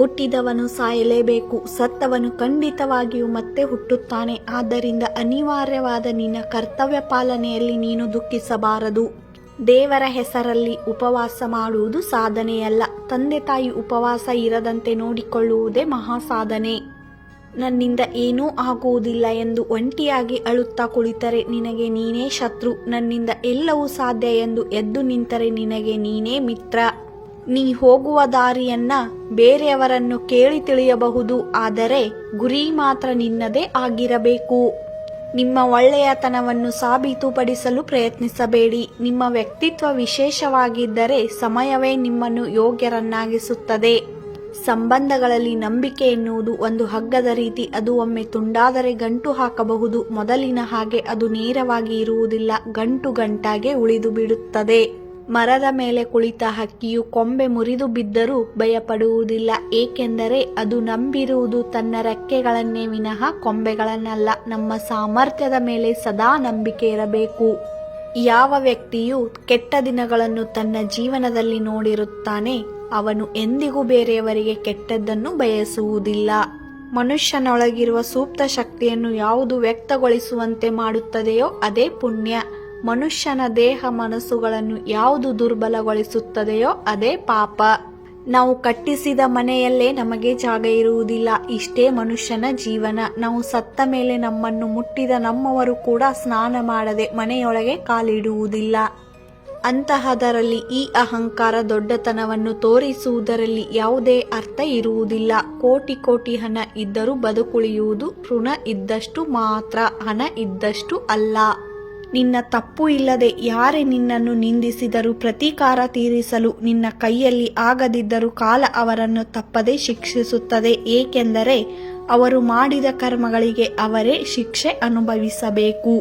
ಹುಟ್ಟಿದವನು ಸಾಯಲೇಬೇಕು, ಸತ್ತವನು ಖಂಡಿತವಾಗಿಯೂ ಮತ್ತೆ ಹುಟ್ಟುತ್ತಾನೆ. ಆದ್ದರಿಂದ ಅನಿವಾರ್ಯವಾದ ನಿನ್ನ ಕರ್ತವ್ಯ ಪಾಲನೆಯಲ್ಲಿ ನೀನು ದುಃಖಿಸಬಾರದು. ದೇವರ ಹೆಸರಲ್ಲಿ ಉಪವಾಸ ಮಾಡುವುದು ಸಾಧನೆಯಲ್ಲ. ತಂದೆ ತಾಯಿ ಉಪವಾಸ ಇರದಂತೆ ನೋಡಿಕೊಳ್ಳುವುದೇ ಮಹಾಸಾಧನೆ ನನ್ನಿಂದ ಏನೂ ಆಗುವುದಿಲ್ಲ ಎಂದು ಒಂಟಿಯಾಗಿ ಅಳುತ್ತಾ ಕುಳಿತರೆ ನಿನಗೆ ನೀನೇ ಶತ್ರು. ನನ್ನಿಂದ ಎಲ್ಲವೂ ಸಾಧ್ಯ ಎಂದು ಎದ್ದು ನಿಂತರೆ ನಿನಗೆ ನೀನೇ ಮಿತ್ರ. ನೀ ಹೋಗುವ ದಾರಿಯನ್ನ ಬೇರೆಯವರನ್ನು ಕೇಳಿ ತಿಳಿಯಬಹುದು, ಆದರೆ ಗುರಿ ಮಾತ್ರ ನಿನ್ನದೇ ಆಗಿರಬೇಕು. ನಿಮ್ಮ ಒಳ್ಳೆಯತನವನ್ನು ಸಾಬೀತುಪಡಿಸಲು ಪ್ರಯತ್ನಿಸಬೇಡಿ. ನಿಮ್ಮ ವ್ಯಕ್ತಿತ್ವ ವಿಶೇಷವಾಗಿದ್ದರೆ ಸಮಯವೇ ನಿಮ್ಮನ್ನು ಯೋಗ್ಯರನ್ನಾಗಿಸುತ್ತದೆ. ಸಂಬಂಧಗಳಲ್ಲಿ ನಂಬಿಕೆ ಎನ್ನುವುದು ಒಂದು ಹಗ್ಗದ ರೀತಿ, ಅದು ಒಮ್ಮೆ ತುಂಡಾದರೆ ಗಂಟು ಹಾಕಬಹುದು. ಮೊದಲಿನ ಹಾಗೆ ಅದು ನೇರವಾಗಿ ಇರುವುದಿಲ್ಲ, ಗಂಟು ಗಂಟಾಗೆ ಉಳಿದು ಬಿಡುತ್ತದೆ. ಮರದ ಮೇಲೆ ಕುಳಿತ ಹಕ್ಕಿಯು ಕೊಂಬೆ ಮುರಿದು ಬಿದ್ದರೂ ಭಯಪಡುವುದಿಲ್ಲ, ಏಕೆಂದರೆ ಅದು ನಂಬಿರುವುದು ತನ್ನ ರೆಕ್ಕೆಗಳನ್ನೇ ವಿನಃ ಕೊಂಬೆಗಳನ್ನಲ್ಲ, ನಮ್ಮ ಸಾಮರ್ಥ್ಯದ ಮೇಲೆ ಸದಾ ನಂಬಿಕೆ ಇರಬೇಕು. ಯಾವ ವ್ಯಕ್ತಿಯು ಕೆಟ್ಟ ದಿನಗಳನ್ನು ತನ್ನ ಜೀವನದಲ್ಲಿ ನೋಡಿರುತ್ತಾನೆ, ಅವನು ಎಂದಿಗೂ ಬೇರೆಯವರಿಗೆ ಕೆಟ್ಟದ್ದನ್ನು ಬಯಸುವುದಿಲ್ಲ. ಮನುಷ್ಯನೊಳಗಿರುವ ಸೂಕ್ತ ಶಕ್ತಿಯನ್ನು ಯಾವುದು ವ್ಯಕ್ತಗೊಳಿಸುವಂತೆ ಮಾಡುತ್ತದೆಯೋ ಅದೇ ಪುಣ್ಯ. ಮನುಷ್ಯನ ದೇಹ ಮನಸ್ಸುಗಳನ್ನು ಯಾವುದು ದುರ್ಬಲಗೊಳಿಸುತ್ತದೆಯೋ ಅದೇ ಪಾಪ. ನಾವು ಕಟ್ಟಿಸಿದ ಮನೆಯಲ್ಲೇ ನಮಗೆ ಜಾಗ ಇರುವುದಿಲ್ಲ, ಇಷ್ಟೇ ಮನುಷ್ಯನ ಜೀವನ. ನಾವು ಸತ್ತ ಮೇಲೆ ನಮ್ಮನ್ನು ಮುಟ್ಟಿದ ನಮ್ಮವರು ಕೂಡ ಸ್ನಾನ ಮಾಡದೆ ಮನೆಯೊಳಗೆ ಕಾಲಿಡುವುದಿಲ್ಲ. ಅಂತಹದರಲ್ಲಿ ಈ ಅಹಂಕಾರ ದೊಡ್ಡತನವನ್ನು ತೋರಿಸುವುದರಲ್ಲಿ ಯಾವುದೇ ಅರ್ಥ ಇರುವುದಿಲ್ಲ. ಕೋಟಿ ಕೋಟಿ ಹಣ ಇದ್ದರೂ ಬದುಕುಳಿಯುವುದು ಋಣ ಇದ್ದಷ್ಟು ಮಾತ್ರ, ಹಣ ಇದ್ದಷ್ಟು ಅಲ್ಲ. ನಿನ್ನ ತಪ್ಪು ಇಲ್ಲದೆ ಯಾರೇ ನಿನ್ನನ್ನು ನಿಂದಿಸಿದರೂ ಪ್ರತೀಕಾರ ತೀರಿಸಲು ನಿನ್ನ ಕೈಯಲ್ಲಿ ಆಗದಿದ್ದರೂ ಕಾಲ ಅವರನ್ನು ತಪ್ಪದೆ ಶಿಕ್ಷಿಸುತ್ತದೆ, ಏಕೆಂದರೆ ಅವರು ಮಾಡಿದ ಕರ್ಮಗಳಿಗೆ ಅವರೇ ಶಿಕ್ಷೆ ಅನುಭವಿಸಬೇಕು.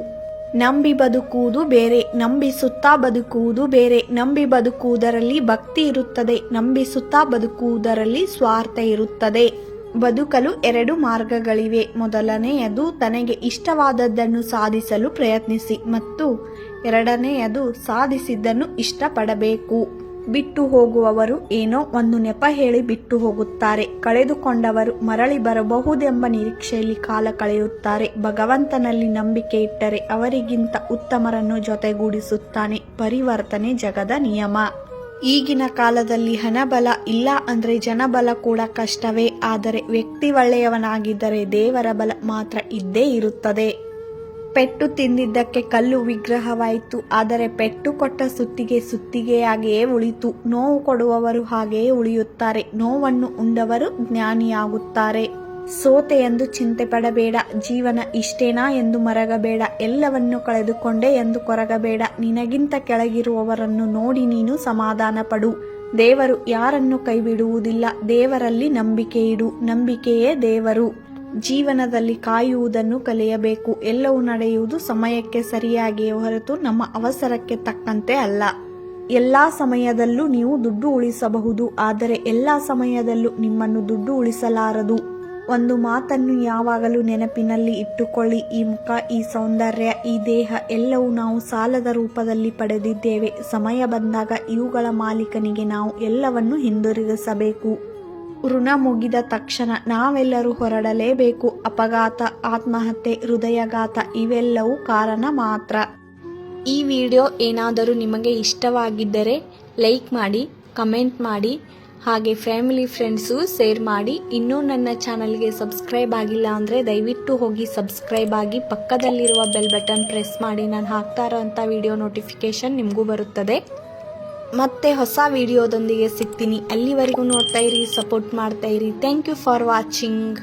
ನಂಬಿ ಬದುಕುವುದು ಬೇರೆ ನಂಬಿಸುತ್ತಾ ಬದುಕುವುದು ಬೇರೆ, ನಂಬಿ ಬದುಕುವುದರಲ್ಲಿ ಭಕ್ತಿ ಇರುತ್ತದೆ ನಂಬಿಸುತ್ತಾ ಬದುಕುವುದರಲ್ಲಿ ಸ್ವಾರ್ಥ ಇರುತ್ತದೆ. ಬದುಕಲು ಎರಡು ಮಾರ್ಗಗಳಿವೆ. ಮೊದಲನೆಯದು, ತನಗೆ ಇಷ್ಟವಾದದ್ದನ್ನು ಸಾಧಿಸಲು ಪ್ರಯತ್ನಿಸಿ ಮತ್ತು ಎರಡನೆಯದು, ಸಾಧಿಸಿದ್ದನ್ನು ಇಷ್ಟಪಡಬೇಕು. ಬಿಟ್ಟು ಹೋಗುವವರು ಏನೋ ಒಂದು ನೆಪ ಹೇಳಿ ಬಿಟ್ಟು ಹೋಗುತ್ತಾರೆ. ಕಳೆದುಕೊಂಡವರು ಮರಳಿ ಬರಬಹುದೆಂಬ ನಿರೀಕ್ಷೆಯಲ್ಲಿ ಕಾಲ ಕಳೆಯುತ್ತಾರೆ. ಭಗವಂತನಲ್ಲಿ ನಂಬಿಕೆ ಇಟ್ಟರೆ ಅವರಿಗಿಂತ ಉತ್ತಮರನ್ನು ಜೊತೆಗೂಡಿಸುತ್ತಾನೆ. ಪರಿವರ್ತನೆ ಜಗದ ನಿಯಮ. ಈಗಿನ ಕಾಲದಲ್ಲಿ ಹಣಬಲ ಇಲ್ಲ ಅಂದ್ರೆ ಜನಬಲ ಕೂಡ ಕಷ್ಟವೇ. ಆದರೆ ವ್ಯಕ್ತಿ ಒಳ್ಳೆಯವನಾಗಿದ್ದರೆ ದೇವರ ಬಲ ಮಾತ್ರ ಇದ್ದೇ ಇರುತ್ತದೆ. ಪೆಟ್ಟು ತಿಂದಿದ್ದಕ್ಕೆ ಕಲ್ಲು ವಿಗ್ರಹವಾಯಿತು. ಆದರೆ ಪೆಟ್ಟು ಕೊಟ್ಟ ಸುತ್ತಿಗೆ ಸುತ್ತಿಗೆಯಾಗಿಯೇ ಉಳಿತು. ನೋವು ಕೊಡುವವರು ಹಾಗೆಯೇ ಉಳಿಯುತ್ತಾರೆ. ನೋವನ್ನು ಉಂಡವರು ಜ್ಞಾನಿಯಾಗುತ್ತಾರೆ. ಸೋತೆ ಎಂದು ಚಿಂತೆ ಪಡಬೇಡ, ಜೀವನ ಇಷ್ಟೇನಾ ಎಂದು ಮರಗಬೇಡ, ಎಲ್ಲವನ್ನು ಕಳೆದುಕೊಂಡೆ ಎಂದು ಕೊರಗಬೇಡ, ನಿನಗಿಂತ ಕೆಳಗಿರುವವರನ್ನು ನೋಡಿ ನೀನು ಸಮಾಧಾನ ಪಡು ದೇವರು ಯಾರನ್ನು ಕೈಬಿಡುವುದಿಲ್ಲ, ದೇವರಲ್ಲಿ ನಂಬಿಕೆ ಇಡು, ನಂಬಿಕೆಯೇ ದೇವರು. ಜೀವನದಲ್ಲಿ ಕಾಯುವುದನ್ನು ಕಲಿಯಬೇಕು, ಎಲ್ಲವೂ ನಡೆಯುವುದು ಸಮಯಕ್ಕೆ ಸರಿಯಾಗಿಯೇ ಹೊರತು ನಮ್ಮ ಅವಸರಕ್ಕೆ ತಕ್ಕಂತೆ ಅಲ್ಲ. ಎಲ್ಲಾ ಸಮಯದಲ್ಲೂ ನೀವು ದುಡ್ಡು ಉಳಿಸಬಹುದು, ಆದರೆ ಎಲ್ಲಾ ಸಮಯದಲ್ಲೂ ನಿಮ್ಮನ್ನು ದುಡ್ಡು ಉಳಿಸಲಾರದು. ಒಂದು ಮಾತನ್ನು ಯಾವಾಗಲೂ ನೆನಪಿನಲ್ಲಿ ಇಟ್ಟುಕೊಳ್ಳಿ. ಈ ಮುಖ, ಈ ಸೌಂದರ್ಯ, ಈ ದೇಹ ಎಲ್ಲವೂ ನಾವು ಸಾಲದ ರೂಪದಲ್ಲಿ ಪಡೆದಿದ್ದೇವೆ. ಸಮಯ ಬಂದಾಗ ಇವುಗಳ ಮಾಲೀಕನಿಗೆ ನಾವು ಎಲ್ಲವನ್ನು ಹಿಂದಿರುಗಿಸಬೇಕು. ಋಣ ಮುಗಿದ ತಕ್ಷಣ ನಾವೆಲ್ಲರೂ ಹೊರಡಲೇಬೇಕು. ಅಪಘಾತ, ಆತ್ಮಹತ್ಯೆ, ಹೃದಯಘಾತ ಇವೆಲ್ಲವೂ ಕಾರಣ ಮಾತ್ರ. ಈ ವಿಡಿಯೋ ಏನಾದರೂ ನಿಮಗೆ ಇಷ್ಟವಾಗಿದ್ದರೆ ಲೈಕ್ ಮಾಡಿ, ಕಮೆಂಟ್ ಮಾಡಿ ಹಾಗೆ ಫ್ಯಾಮಿಲಿ ಫ್ರೆಂಡ್ಸು ಶೇರ್ ಮಾಡಿ. ಇನ್ನೂ ನನ್ನ ಚಾನಲ್ಗೆ ಸಬ್ಸ್ಕ್ರೈಬ್ ಆಗಿಲ್ಲ ಅಂದರೆ ದಯವಿಟ್ಟು ಹೋಗಿ ಸಬ್ಸ್ಕ್ರೈಬ್ ಆಗಿ ಪಕ್ಕದಲ್ಲಿರುವ ಬೆಲ್ ಬಟನ್ ಪ್ರೆಸ್ ಮಾಡಿ. ನಾನು ಹಾಕ್ತಾ ಇರೋಂಥ ವಿಡಿಯೋ ನೋಟಿಫಿಕೇಷನ್ ನಿಮಗೂ ಬರುತ್ತದೆ. ಮತ್ತೆ ಹೊಸ ವಿಡಿಯೋದೊಂದಿಗೆ ಸಿಗ್ತೀನಿ. ಅಲ್ಲಿವರೆಗೂ ನೋಡ್ತಾ ಇರಿ ಸಪೋರ್ಟ್ ಮಾಡ್ತಾ ಇರಿ. Thank you for watching